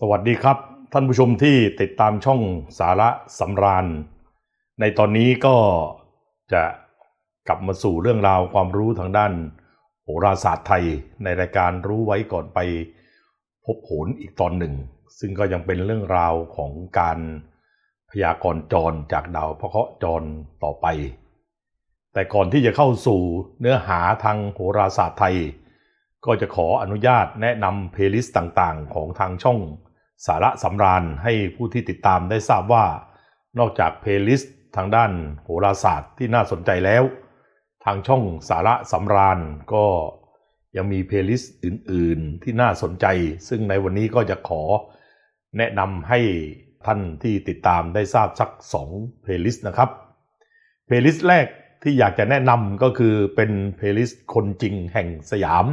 สวัสดีครับ ท่านผู้ชมที่ติดตามช่องสาระสำราญ ในตอนนี้ก็จะกลับมาสู่เรื่องราวความรู้ทางด้านโหราศาสตร์ไทย ในรายการรู้ไว้ก่อนไปพบโหนอีกตอนหนึ่ง ซึ่งก็ยังเป็นเรื่องราวของการพยากรณ์จรจากดาวพระเคราะห์จรต่อไป แต่ก่อนที่จะเข้าสู่เนื้อหาทางโหราศาสตร์ไทย ก็จะขออนุญาตแนะนำเพลย์ลิสต์ต่างๆ ของทางช่อง สาระสำราญให้ผู้ที่ติดตามได้ทราบว่า นอกจากเพลย์ลิสต์ทางด้านโหราศาสตร์ที่น่าสนใจแล้ว ทางช่องสาระสำราญก็ยังมีเพลย์ลิสต์อื่น ๆ ที่น่าสนใจ ซึ่งในวันนี้ก็จะขอแนะนำให้ท่านที่ติดตามได้ทราบสัก2เพลย์ลิสต์นะครับเพลย์ลิสต์แรกที่อยากจะแนะนำก็คือเป็นเพลย์ลิสต์คนจริงแห่งสยาม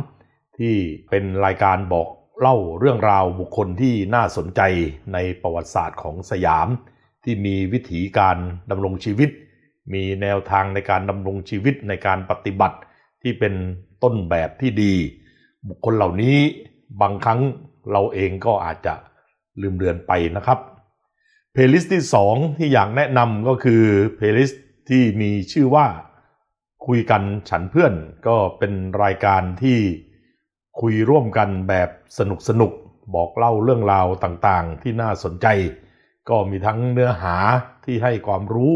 ที่เป็นรายการบอก เล่าเรื่องราวบุคคลที่น่าสนใจในประวัติศาสตร์ของสยาม ที่มีวิถีการดำรงชีวิต มีแนวทางในการดำรงชีวิตในการปฏิบัติที่เป็นต้นแบบที่ดี บุคคลเหล่านี้บางครั้งเราเองก็อาจจะลืมเลือนไปนะครับเพลย์ลิสต์ที่ 2 ที่อยากแนะนำก็คือเพลย์ลิสต์ที่มีชื่อว่าคุยกันฉันเพื่อนก็เป็นรายการที่ คุยร่วมกันแบบสนุกสนุกบอกเล่าเรื่องราวต่างๆ ที่น่าสนใจ ก็มีทั้งเนื้อหาที่ให้ความรู้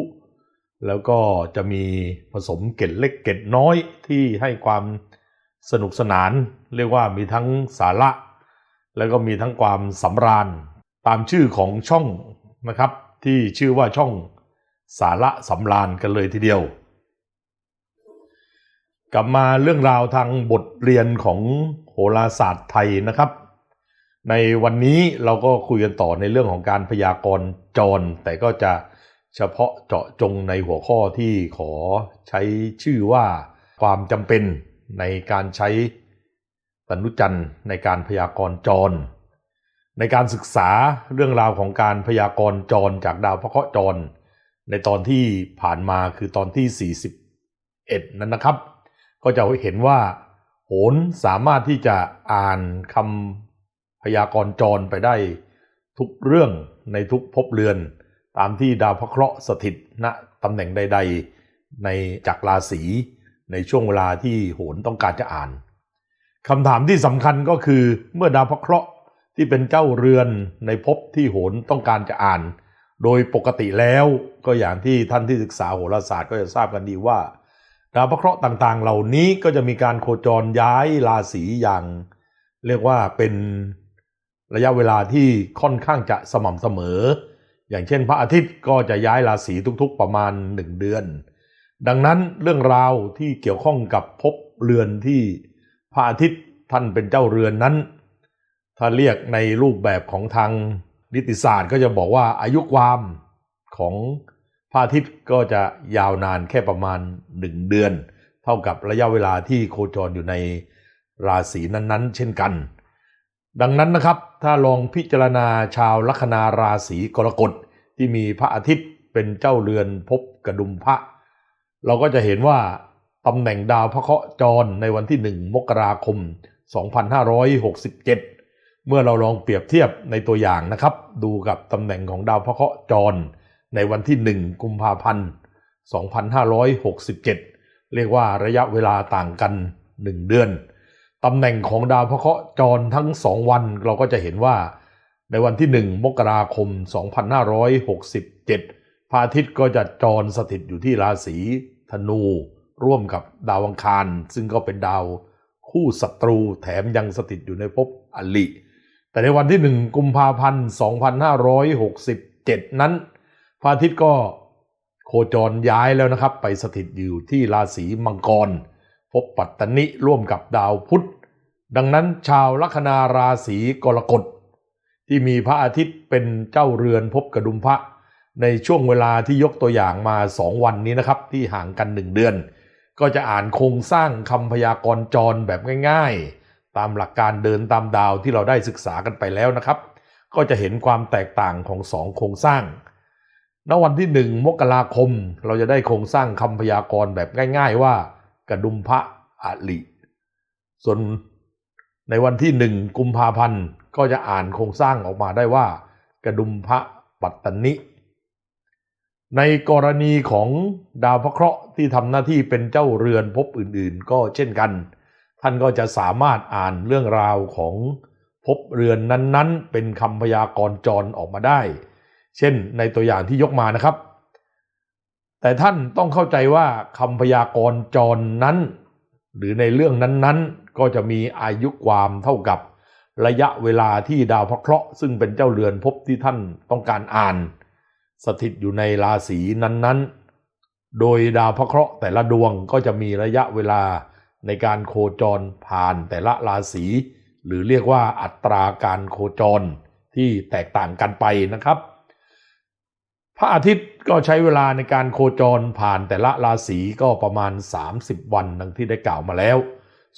แล้วก็จะมีผสมเกร็ดเล็กเกร็ดน้อยที่ให้ความสนุกสนาน เรียกว่ามีทั้งสาระ แล้วก็มีทั้งความสำราญ ตามชื่อของช่องนะครับ ที่ชื่อว่าช่องสาระสำราญกันเลยทีเดียว กลับมาเรื่องราวทางบทเรียนของโหราศาสตร์ไทยนะครับ ในวันนี้เราก็คุยกันต่อในเรื่องของการพยากรณ์จร แต่ก็จะเฉพาะเจาะจงในหัวข้อที่ขอใช้ชื่อว่าความจำเป็นในการใช้ตนุจันทร์ในการพยากรณ์จร ในการศึกษาเรื่องราวของการพยากรณ์จรจากดาวพระเคราะห์จร ในตอนที่ผ่านมาคือตอนที่ 41 นั้นนะครับ ก็จะเห็นว่าโหนสามารถที่จะอ่านคำพยากรณ์จรไปได้ ทุกเรื่องในทุกภพเรือน ตามที่ดาวพระเคราะห์สถิตณตำแหน่งใด ๆ ในจักรราศีในช่วงเวลาที่โหนต้องการจะอ่านคำถามที่สำคัญก็คือเมื่อดาวพระเคราะห์ที่เป็นเจ้าเรือนในภพที่โหนต้องการจะอ่าน โดยปกติแล้วก็อย่างที่ท่านที่ศึกษาโหราศาสตร์ก็จะทราบกันดีว่า ดาวพระเคราะห์ต่างๆ เหล่านี้ก็จะมีการโคจรย้ายราศีอย่าง เรียกว่าเป็นระยะเวลาที่ค่อนข้างจะสม่ำเสมอ อย่างเช่นพระอาทิตย์ก็จะย้ายราศีทุกๆประมาณ 1 เดือน ดังนั้นเรื่องราวที่เกี่ยวข้องกับภพเรือนที่พระอาทิตย์ท่านเป็นเจ้าเรือนนั้น ถ้าเรียกในรูปแบบของทางนิติศาสตร์ก็จะบอกว่าอายุความของ พระอาทิตย์ก็จะยาวนานแค่ประมาณ 1 เดือน เท่ากับระยะเวลาที่โคจรอยู่ในราศีนั้นๆ เช่นกัน ดังนั้นนะครับถ้าลองพิจารณาชาวลัคนาราศีกรกฎที่มีพระอาทิตย์เป็นเจ้าเรือนพบกระดุมพระ เราก็จะเห็นว่าตำแหน่งดาวพระเคราะห์จรในวันที่ 1 มกราคม 2567 เมื่อเราลองเปรียบเทียบในตัวอย่างนะครับ ดูกับตำแหน่งของดาวพระเคราะห์จร ในวันที่ 1 กุมภาพันธ์ 2567 เรียกว่าระยะเวลาต่างกัน 1 เดือน ตำแหน่งของดาวพระเคราะห์จรทั้ง 2 วันเราก็จะเห็นว่า ในวันที่ 1 มกราคม 2567 พระอาทิตย์ก็จะจรสถิตอยู่ที่ราศีธนู ร่วมกับดาวอังคาร ซึ่งก็เป็นดาวคู่ศัตรูแถมยังสถิตอยู่ในภพอลิแต่ในวันที่ 1 กุมภาพันธ์ 2567 นั้น พระอาทิตย์ก็โคจรย้ายแล้วนะครับ ไปสถิตอยู่ที่ราศีมังกร พบปัตตนิร่วมกับดาวพุธ ดังนั้นชาวลัคนาราศีกรกฎ ที่มีพระอาทิตย์เป็นเจ้าเรือนพบกระดุมพระ ในช่วงเวลาที่ยกตัวอย่างมา 2 วันนี้นะครับ ที่ห่างกัน 1 เดือน ก็จะอ่านโครงสร้างคำพยากรณ์จรแบบง่ายๆ ตามหลักการเดินตามดาวที่เราได้ศึกษากันไปแล้วนะครับ ก็จะเห็นความแตกต่างของสองโครงสร้าง ณวันที่หนึ่งมกราคม เราจะได้โครงสร้างคำพยากรณ์แบบง่าย ๆ ว่ากระดุมพระอลิส่วนในวันที่หนึ่งกุมภาพันธ์ก็จะอ่านโครงสร้างออกมาได้ว่า กระดุมพระปัตตนิ ในกรณีของดาวพระเคราะห์ที่ทำหน้าที่เป็นเจ้าเรือนภพอื่นๆ ก็เช่นกัน ท่านก็จะสามารถอ่านเรื่องราวของภพเรือนนั้นๆ เป็นคำพยากรณ์จรออกมาได้ เช่นในตัวอย่างที่ยกมานะครับ แต่ท่านต้องเข้าใจว่าคำพยากรณ์จรนั้น หรือในเรื่องนั้นๆ ก็จะมีอายุความเท่ากับระยะเวลาที่ดาวพระเคราะห์ซึ่งเป็นเจ้าเรือนภพที่ท่านต้องการอ่าน สถิตอยู่ในราศีนั้นๆ โดยดาวพระเคราะห์แต่ละดวงก็จะมีระยะเวลาในการโคจรผ่านแต่ละราศีหรือเรียกว่าอัตราการโคจรที่แตกต่างกันไปนะครับ พระอาทิตย์ก็ใช้เวลาในการโคจรผ่านแต่ละราศีก็ประมาณ 30 วันดังที่ได้กล่าวมาแล้ว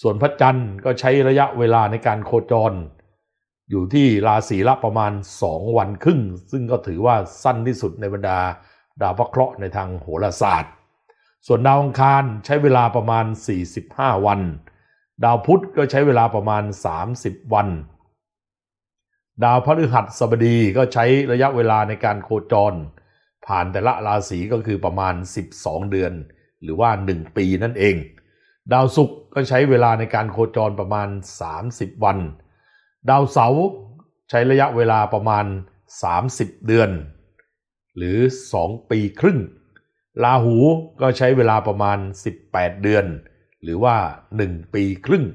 ส่วนพระจันทร์ก็ใช้ระยะเวลาในการโคจร อยู่ที่ราศีละประมาณ 2 วันครึ่ง ซึ่งก็ถือว่าสั้นที่สุดในบรรดา ดาวพระเคราะห์ในทางโหราศาสตร์ ส่วนดาวอังคารใช้เวลาประมาณ 45 วัน ดาวพุธก็ใช้เวลาประมาณ 30 วัน ดาวพฤหัสบดีก็ใช้ระยะเวลาในการโคจร ผ่านแต่ละราศีก็คือประมาณ 12 เดือน หรือว่า 1 ปีนั่นเอง ดาวศุกร์ก็ใช้เวลาในการโคจรประมาณ 30 วัน ดาวเสาร์ใช้ระยะเวลาประมาณ 30 เดือน หรือ 2 ปีครึ่ง ราหูก็ใช้เวลาประมาณ 18 เดือน หรือว่า 1 ปีครึ่ง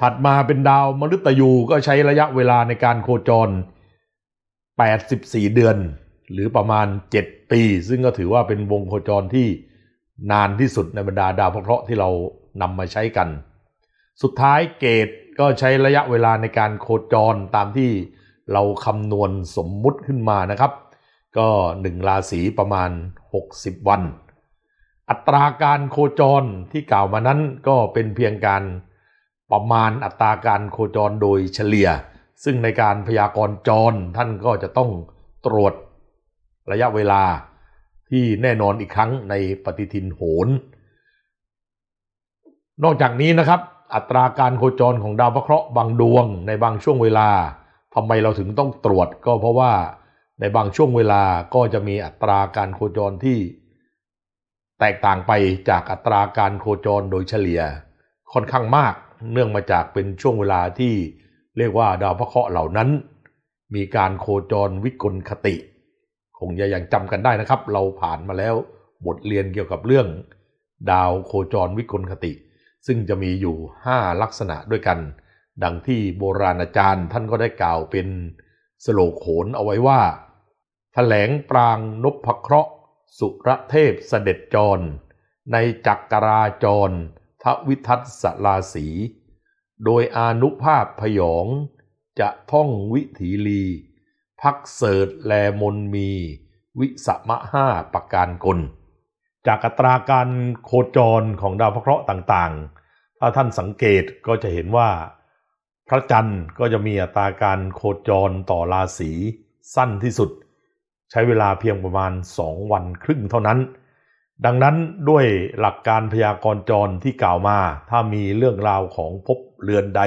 ถัดมาเป็นดาวมฤตยูก็ใช้ระยะเวลาในการโคจร 84 เดือน หรือประมาณ 7 ปี ซึ่งก็ถือว่าเป็นวงโคจรที่นานที่สุดในบรรดาดาวพระเคราะห์ที่เรานำมาใช้กัน สุดท้ายเกตก็ใช้ระยะเวลาในการโคจรตามที่เราคำนวณสมมุติขึ้นมานะครับ ก็หนึ่งราศีประมาณ 60 วัน อัตราการโคจรที่กล่าวมานั้นก็เป็นเพียงการประมาณอัตราการโคจรโดยเฉลี่ย ซึ่งในการพยากรณ์จรท่านก็จะต้องตรวจ ระยะเวลาที่แน่นอนอีกครั้งในปฏิทินโหรนอกจากนี้นะครับ อัตราการโคจรของดาวพระเคราะห์บางดวงในบางช่วงเวลาทำไมเราถึงต้องตรวจก็เพราะว่าในบางช่วงเวลาก็จะมีอัตราการโคจรที่ แตกต่างไปจากอัตราการโคจรโดยเฉลี่ยค่อนข้างมาก เนื่องมาจากเป็นช่วงเวลาที่เรียกว่าดาวพระเคราะห์เหล่านั้น มีการโคจรวิกลคติ คงจะยังจำกันได้นะครับ เราผ่านมาแล้วบทเรียนเกี่ยวกับเรื่องดาวโคจรวิกลคติ ซึ่งจะมีอยู่ 5 ลักษณะด้วยกัน ดังที่โบราณอาจารย์ท่านก็ได้กล่าวเป็นสโลโขนเอาไว้ว่าแถลงปรางนพเคราะห์ สุรเทพเสด็จจร ในจักราจร ทวิทัศลาสี โดยอานุภาพพยอง จะท่องวิถีลี พักเสิร์ตแลมนมี วิสมะห้าประการกล จากอัตราการโคจรของดาวพระเคราะห์ต่างๆ ถ้าท่านสังเกตก็จะเห็นว่า พระจันทร์ก็จะมีอัตราการโคจรต่อราศีสั้นที่สุด ใช้เวลาเพียงประมาณ 2 วันครึ่งเท่านั้น ดังนั้นด้วยหลักการพยากรณ์จรที่กล่าวมา ถ้ามีเรื่องราวของภพเรือนใด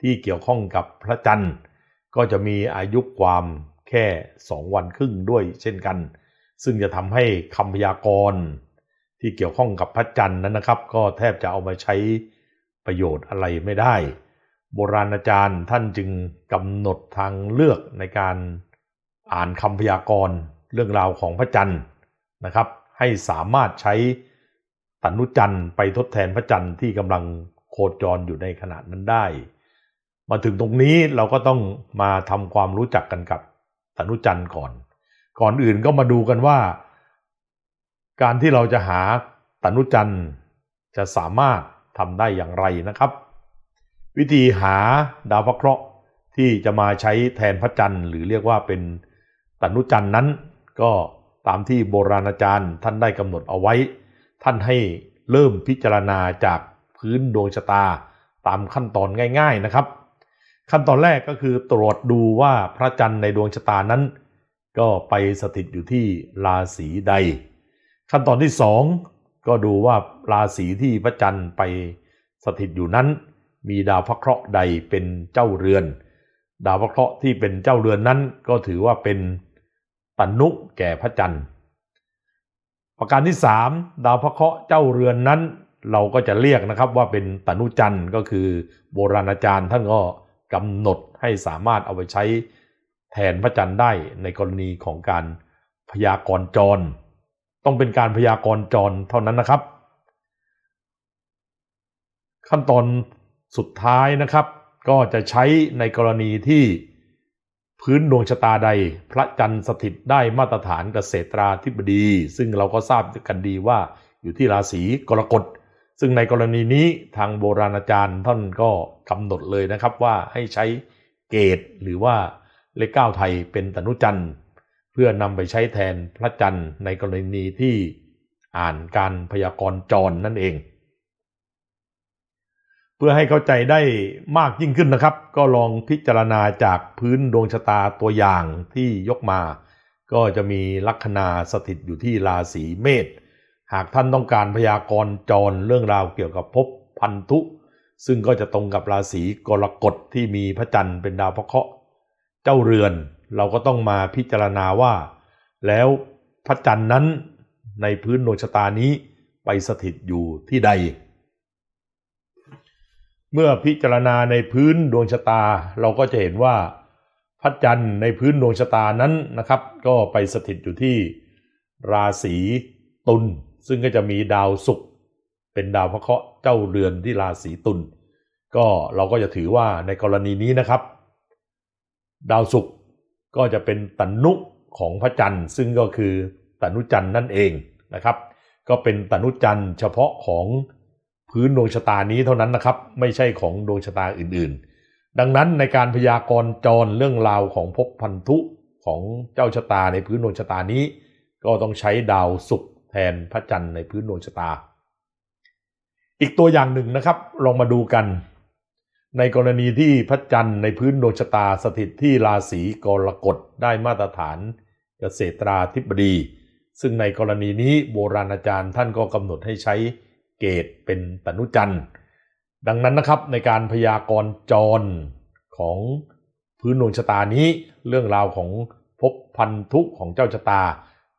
ที่เกี่ยวข้องกับพระจันทร์ ก็จะมีอายุความ แค่ 2 วันครึ่งด้วยเช่นกัน ซึ่งจะทำให้คำพยากรณ์ที่เกี่ยวข้องกับพระจันทร์นั้นนะครับ ก็แทบจะเอามาใช้ประโยชน์อะไรไม่ได้ โบราณอาจารย์ท่านจึงกำหนดทางเลือกในการอ่านคำพยากรณ์เรื่องราวของพระจันทร์นะครับ ให้สามารถใช้ตนุจันทร์ไปทดแทนพระจันทร์ที่กำลังโคจรอยู่ในขณะนั้นได้ มาถึงตรงนี้เราก็ต้องมาทำความรู้จักกันกับ ตนุจันทร์ก่อน ก่อนอื่นก็มาดูกันว่า การที่เราจะหาตนุจันทร์จะสามารถทำได้อย่างไรนะครับ วิธีหาดาวพระเคราะห์ที่จะมาใช้แทนพระจันทร์ หรือเรียกว่าเป็นตนุจันทร์นั้น ก็ตามที่โบราณอาจารย์ท่านได้กำหนดเอาไว้ ท่านให้เริ่มพิจารณาจากพื้นดวงชะตาตามขั้นตอนง่าย ๆนะครับ ขั้นตอนแรกก็คือตรวจดูว่าพระจันทร์ในดวงชะตานั้น ก็ไปสถิตอยู่ที่ราศีใด ขั้นตอนที่สองก็ดูว่าราศีที่พระจันทร์ไปสถิตอยู่นั้น มีดาวพระเคราะห์ใดเป็นเจ้าเรือน ดาวพระเคราะห์ที่เป็นเจ้าเรือนนั้น ก็ถือว่าเป็นตนุแก่พระจันทร์ ประการที่3ดาวพระเคราะห์เจ้าเรือนนั้น เราก็จะเรียกนะครับว่าเป็นตนุจันทร์ก็คือโบราณอาจารย์ท่านก็ กำหนดให้สามารถเอาไปใช้แทนพระจันทร์ได้ในกรณีของการพยากรณ์จร ต้องเป็นการพยากรณ์จรเท่านั้นนะครับ ขั้นตอนสุดท้ายนะครับ ก็จะใช้ในกรณีที่พื้นดวงชะตาใด พระจันทร์สถิตได้มาตรฐานเกษตราธิบดี ซึ่งเราก็ทราบกันดีว่าอยู่ที่ราศีกรกฎ ซึ่งในกรณีนี้ทางโบราณอาจารย์ท่านก็กำหนดเลยนะครับว่าให้ใช้เกตหรือว่าเลขเก้าไทยเป็นตนุจันทร์ เพื่อนำไปใช้แทนพระจันทร์ในกรณีที่อ่านการพยากรณ์จรนั่นเอง เพื่อให้เข้าใจได้มากยิ่งขึ้นนะครับ ก็ลองพิจารณาจากพื้นดวงชะตาตัวอย่างที่ยกมา ก็จะมีลัคนาสถิตอยู่ที่ราศีเมษ หากท่านต้องการพยากรณ์จรเรื่องราวเกี่ยวกับภพพันธุ ซึ่งก็จะตรงกับราศีกรกฎที่มีพระจันทร์เป็นดาวพระเคราะห์เจ้าเรือนเราก็ต้องมาพิจารณาว่า แล้วพระจันทร์นั้นในพื้นดวงชะตานี้ไปสถิตอยู่ที่ใด เมื่อพิจารณาในพื้นดวงชะตา เราก็จะเห็นว่าพระจันทร์ในพื้นดวงชะตานั้นนะครับ ก็ไปสถิตอยู่ที่ราศีตุล ซึ่งก็จะมีดาวศุกร์เป็นดาวพระเคราะห์เจ้าเรือนที่ราศีตุลก็เราก็จะถือว่าในกรณีนี้นะครับ ดาวศุกร์ก็จะเป็นตนุของพระจันทร์ซึ่งก็คือตนุจันทร์นั่นเองนะครับ ก็เป็นตนุจันทร์เฉพาะของพื้นดวงชะตานี้เท่านั้นนะครับ ไม่ใช่ของดวงชะตาอื่นๆ ดังนั้นในการพยากรณ์จรเรื่องราวของภพพันธุของเจ้าชะตาในพื้นดวงชะตานี้ ก็ต้องใช้ดาวศุกร์ แทนพระจันทร์ในพื้นดวงชะตา อีกตัวอย่างหนึ่งนะครับ ลองมาดูกัน ในกรณีที่พระจันทร์ในพื้นดวงชะตาสถิตที่ราศีกรกฎได้มาตรฐานเกษตราธิบดี ซึ่งในกรณีนี้โบราณอาจารย์ท่านก็กำหนดให้ใช้เกตเป็นตนุจันทร์ดังนั้นนะครับในการพยากรณ์จรของพื้นดวงชะตานี้เรื่องราวของภพพันธุของเจ้าชะตา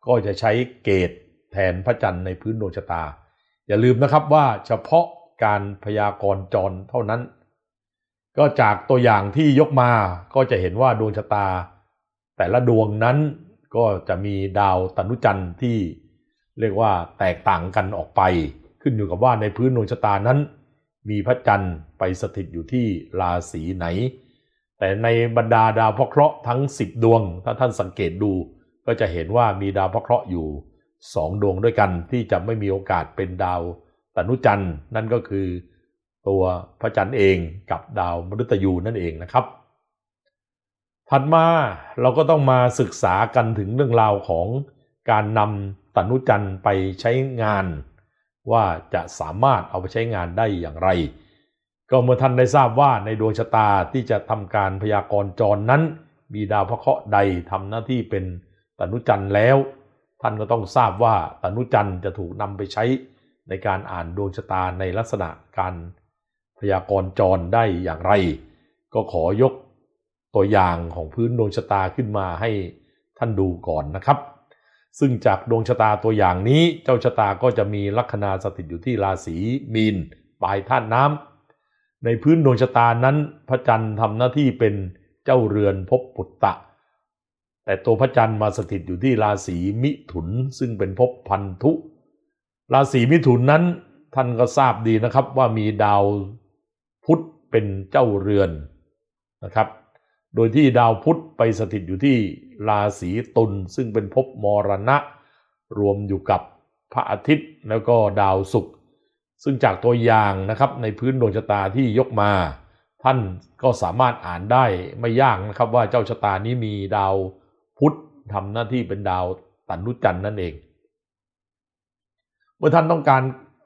ก็จะใช้เกต แทนพระจันทร์ในพื้นดวงชะตา อย่าลืมนะครับว่าเฉพาะการพยากรณ์จรเท่านั้น ก็จากตัวอย่างที่ยกมาก็จะเห็นว่าดวงชะตา แต่ละดวงนั้นก็จะมีดาวตนุจันทร์ที่เรียกว่าแตกต่างกันออกไป ขึ้นอยู่กับว่าในพื้นดวงชะตานั้น มีพระจันทร์ไปสถิตอยู่ที่ราศีไหน แต่ในบรรดาดาวพระเคราะห์ทั้ง 10 ดวง ถ้าท่านสังเกตดูก็จะเห็นว่ามีดาวพระเคราะห์อยู่ 2ดวงด้วยกันที่จะไม่มีโอกาสเป็นดาวตนุจันทร์นั่นก็คือตัวพระจันทร์เองกับดาวมฤตยูนั่นเองนะครับ ถัดมาเราก็ต้องมาศึกษากันถึงเรื่องราวของการนำตนุจันทร์ไปใช้งาน ว่าจะสามารถเอาไปใช้งานได้อย่างไร ก็เมื่อท่านได้ทราบว่าในดวงชะตาที่จะทำการพยากรณ์จรนั้น มีดาวพระเคราะห์ใดทำหน้าที่เป็นตนุจันทร์แล้ว ท่านก็ต้องทราบว่าตนุจันทร์จะถูกนำไปใช้ในการอ่านดวงชะตาในลักษณะการพยากรณ์จรได้อย่างไร ก็ขอยกตัวอย่างของพื้นดวงชะตาขึ้นมาให้ท่านดูก่อนนะครับ ซึ่งจากดวงชะตาตัวอย่างนี้เจ้าชะตาก็จะมีลัคนาสถิตอยู่ที่ราศีมีนปลายธาตุน้ำในพื้นดวงชะตานั้นพระจันทร์ทำหน้าที่เป็นเจ้าเรือนภพปุตตะ แต่ตัวพระจันทร์มาสถิตอยู่ที่ราศีมิถุนซึ่งเป็นภพพันธุ ราศีมิถุนนั้นท่านก็ทราบดีนะครับว่ามีดาวพุธเป็นเจ้าเรือนนะครับ โดยที่ดาวพุธไปสถิตอยู่ที่ราศีตุลซึ่งเป็นภพมรณะ รวมอยู่กับพระอาทิตย์แล้วก็ดาวศุกร์ซึ่งจากตัวอย่างนะครับในพื้นดวงชะตาที่ยกมา ท่านก็สามารถอ่านได้ไม่ยากนะครับว่าเจ้าชะตานี้มีดาว ทำหน้าที่เป็นดาวตันนุจันนั่นเอง เมื่อท่านต้องการ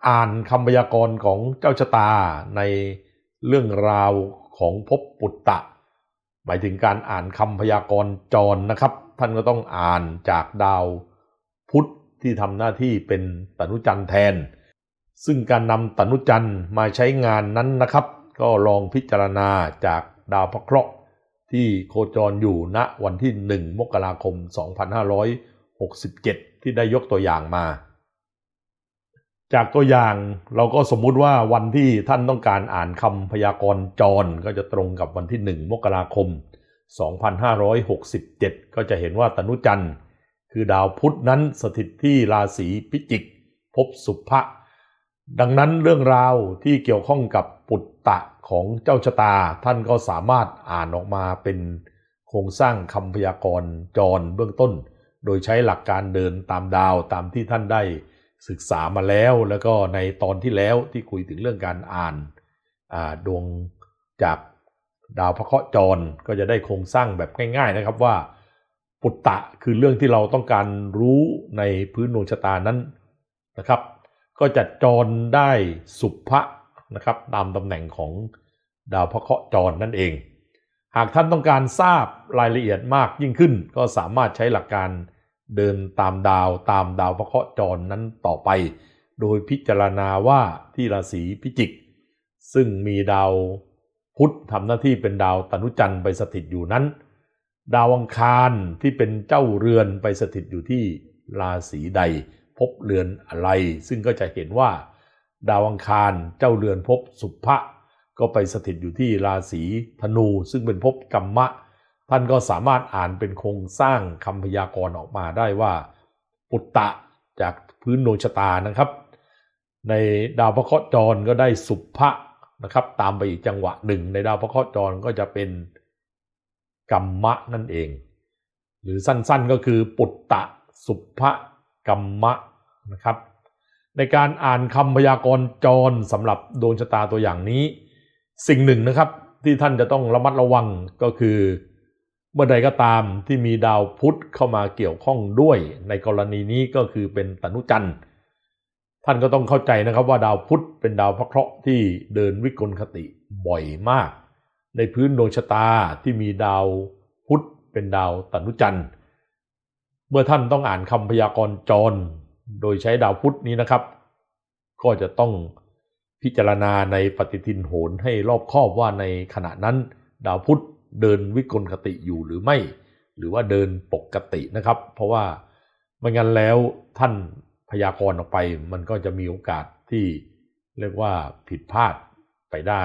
อ่านคำพยากรณ์ของเจ้าชะตาในเรื่องราวของภพปุตตะ หมายถึงการอ่านคำพยากรณ์จรนะครับ ท่านก็ต้องอ่านจากดาวพุธที่ทำหน้าที่เป็นตนุจันแทน ซึ่งการนำตนุจันมาใช้งานนั้นนะครับ ก็ลองพิจารณาจากดาวพระเคราะห์ ที่โคจรอยู่ณวันที่ 1 มกราคม 2567 ที่ได้ยกตัวอย่างมา จากตัวอย่างเราก็สมมุติว่าวันที่ท่านต้องการอ่านคำพยากรณ์จรก็จะตรงกับวันที่ 1 มกราคม 2567 ก็จะเห็นว่าตนุจันทร์ คือดาวพุธนั้นสถิตที่ราศีพิจิกภพสุภะดังนั้นเรื่องราวที่เกี่ยวข้องกับปุตตะ ของเจ้าชะตา ท่านก็สามารถอ่านออกมาเป็นโครงสร้างคำพยากรณ์จรเบื้องต้น โดยใช้หลักการเดินตามดาวตามที่ท่านได้ศึกษามาแล้ว แล้วก็ในตอนที่แล้วที่คุยถึงเรื่องการอ่านาดวงจากดาวพระเคราะห์จรก็จะได้โครงสร้างแบบง่าย ๆนะครับว่า ปุตตะคือเรื่องที่เราต้องการรู้ในพื้นดวงชะตานั้นนะครับ ก็จะจรได้สุภะ นะครับตามตำแหน่งของดาวพระเคราะห์จรนั่นเอง หากท่านต้องการทราบรายละเอียดมากยิ่งขึ้น ก็สามารถใช้หลักการเดินตามดาวตามดาวพระเคราะห์จรนั้นต่อไป โดยพิจารณาว่าที่ราศีพิจิก ซึ่งมีดาวพุธทำหน้าที่เป็นดาวตนุจันทร์ไปสถิตอยู่นั้น ดาวอังคารที่เป็นเจ้าเรือนไปสถิตอยู่ที่ราศีใด พบเรือนอะไร ซึ่งก็จะเห็นว่า ดาวอังคารเจ้าเรือนพบสุภะก็ไปสถิตอยู่ที่ราศีธนู ซึ่งเป็นภพกรรมะ ท่านก็สามารถอ่านเป็นโครงสร้างคำพยากรณ์ออกมาได้ว่า ปุตตะจากพื้นดวงชะตานะครับ ในดาวพระเคราะห์จรก็ได้สุภะนะครับ ตามไปอีกจังหวะหนึ่ง ในดาวพระเคราะห์จรก็จะเป็นกรรมะนั่นเอง หรือสั้นๆก็คือปุตตะสุภะกรรมะนะครับ ในการอ่านคำพยากรณ์จรสำหรับดวงชะตาตัวอย่างนี้ สิ่งหนึ่งนะครับที่ท่านจะต้องระมัดระวังก็คือ เมื่อใดก็ตามที่มีดาวพุธเข้ามาเกี่ยวข้องด้วย ในกรณีนี้ก็คือเป็นตนุจันทร์ท่านก็ต้องเข้าใจนะครับว่าดาวพุธเป็นดาวพระเคราะห์ที่เดินวิกลคติบ่อยมาก ในพื้นดวงชะตาที่มีดาวพุธเป็นดาวตนุจันทร์เมื่อท่านต้องอ่านคำพยากรณ์จร โดยใช้ดาวพุธนี้นะครับ ก็จะต้องพิจารณาในปฏิทินโหรให้รอบคอบว่าในขณะนั้น ดาวพุธเดินวิกลคติอยู่หรือไม่ หรือว่าเดินปกตินะครับ เพราะว่าไม่งั้นแล้วท่านพยากรณ์ออกไป มันก็จะมีโอกาสที่เรียกว่าผิดพลาดไปได้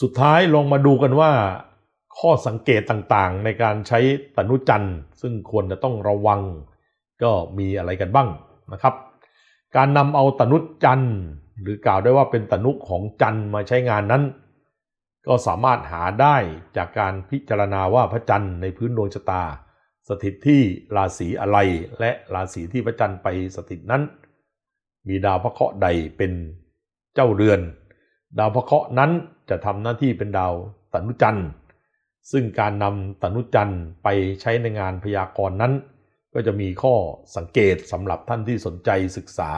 สุดท้ายลองมาดูกันว่า ข้อสังเกตต่างๆในการใช้ตนุจันทร์ซึ่งควรจะต้องระวัง ก็มีอะไรกันบ้างนะครับ การนำเอาตนุจันทร์หรือกล่าวได้ว่าเป็นตนุของจันทร์มาใช้งานนั้น ก็สามารถหาได้จากการพิจารณาว่าพระจันทร์ในพื้นดวงชะตา สถิตที่ราศีอะไรและราศีที่พระจันทร์ไปสถิตนั้น มีดาวพระเคราะห์ใดเป็นเจ้าเรือน ดาวพระเคราะห์นั้นจะทำหน้าที่เป็นดาวตนุจันทร์ซึ่งการนำตนุจันทร์ไปใช้ในงานพยากรณ์นั้น ก็จะมีข้อสังเกตสำหรับท่านที่สนใจศึกษา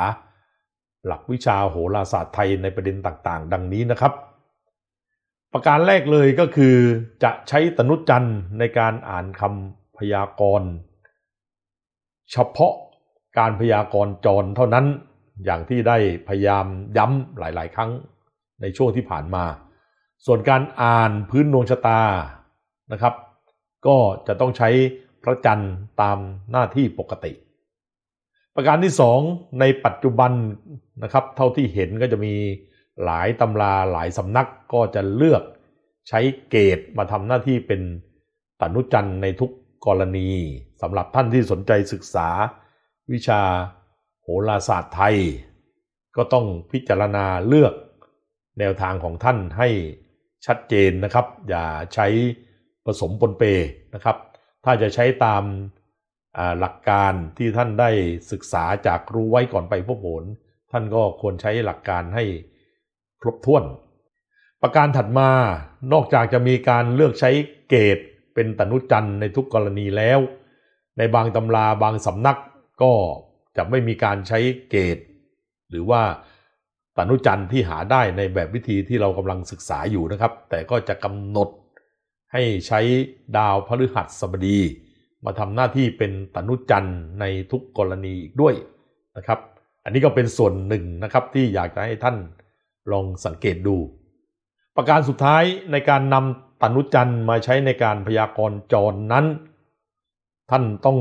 หลักวิชาโหราศาสตร์ไทยในประเด็นต่างๆ ดังนี้นะครับ ประการแรกเลยก็คือจะใช้ตนุจันทร์ในการอ่านคำพยากรณ์เฉพาะการพยากรณ์จรเท่านั้นอย่างที่ได้พยายามย้ำหลาย ๆ ครั้งในช่วงที่ผ่านมา ส่วนการอ่านพื้นดวงชะตานะครับ ก็จะต้องใช้ พระจันทร์ตามหน้าที่ปกติ ประการที่สองในปัจจุบันนะครับเท่าที่เห็นก็จะมีหลายตำราหลายสำนักก็จะเลือกใช้เกตมาทำหน้าที่เป็นตนุจันทร์ในทุกกรณีสำหรับท่านที่สนใจศึกษา วิชาโหราศาสตร์ไทย ก็ต้องพิจารณาเลือกแนวทางของท่านให้ชัดเจนนะครับ อย่าใช้ผสมปนเปนะครับ ถ้าจะใช้ตามหลักการที่ท่านได้ศึกษาจากรู้ไว้ก่อนไปพบผล ท่านก็ควรใช้หลักการให้ครบถ้วน ประการถัดมานอกจากจะมีการเลือกใช้เกตเป็นตนุจันทร์ในทุกกรณีแล้ว ในบางตำราบางสำนักก็จะไม่มีการใช้เกต หรือว่าตนุจันทร์ที่หาได้ในแบบวิธีที่เรากำลังศึกษาอยู่นะครับ แต่ก็จะกำหนด ให้ใช้ดาวพฤหัสบดี มาทำหน้าที่เป็นตนุจันทร์ในทุกกรณีอีกด้วยนะครับ อันนี้ก็เป็นส่วนหนึ่งนะครับที่อยากจะให้ท่านลองสังเกตดู ประการสุดท้ายในการนำตนุจันทร์มาใช้ในการพยากรณ์จรนั้น ท่านต้อง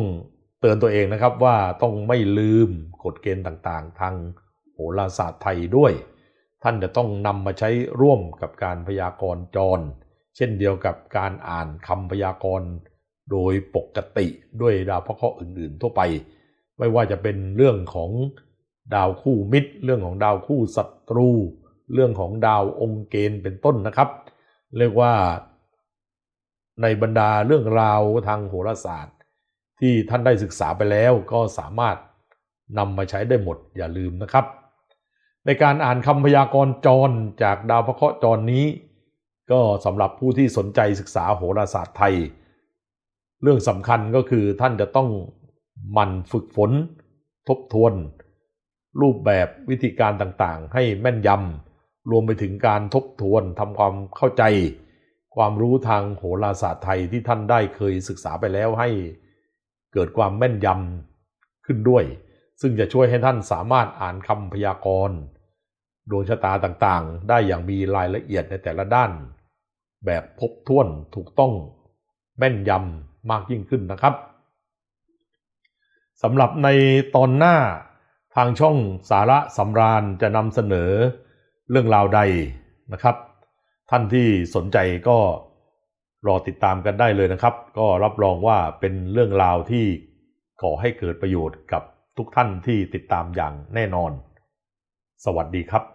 เตือนตัวเองนะครับว่าต้องไม่ลืมกฎเกณฑ์ต่างๆ ทางโหราศาสตร์ไทยด้วย ท่านจะต้องนำมาใช้ร่วมกับการพยากรณ์จร เช่นเดียวกับการอ่านคำพยากรณ์โดยปกติด้วยดาวพระเคราะห์อื่น ๆ ทั่วไป ไม่ว่าจะเป็นเรื่องของดาวคู่มิตร เรื่องของดาวคู่ศัตรู เรื่องของดาวองค์เกณฑ์เป็นต้นนะครับ เรียกว่าในบรรดาเรื่องราวทางโหราศาสตร์ ที่ท่านได้ศึกษาไปแล้วก็สามารถนำมาใช้ได้หมดอย่าลืมนะครับ ในการอ่านคำพยากรณ์จรจากดาวพระเคราะห์จรนี้ ก็สำหรับผู้ที่สนใจศึกษาโหราศาสตร์ไทย เรื่องสำคัญก็คือท่านจะต้องหมั่นฝึกฝน ทบทวน รูปแบบวิธีการต่างๆ ให้แม่นยำรวมไปถึงการทบทวนทำความเข้าใจ ความรู้ทางโหราศาสตร์ไทยที่ท่านได้เคยศึกษาไปแล้วให้เกิดความแม่นยำขึ้นด้วย ซึ่งจะช่วยให้ท่านสามารถอ่านคำพยากรณ์ ดวงชะตาต่างๆ ได้อย่างมีรายละเอียดในแต่ละด้าน แบบครบถ้วนถูกต้องแม่นยำมากยิ่งขึ้นนะครับสำหรับในตอนหน้าทางช่องสาระสำราญจะนำเสนอเรื่องราวใดนะครับ ท่านที่สนใจก็รอติดตามกันได้เลยนะครับ ก็รับรองว่าเป็นเรื่องราวที่ก่อให้เกิดประโยชน์กับทุกท่านที่ติดตามอย่างแน่นอน สวัสดีครับ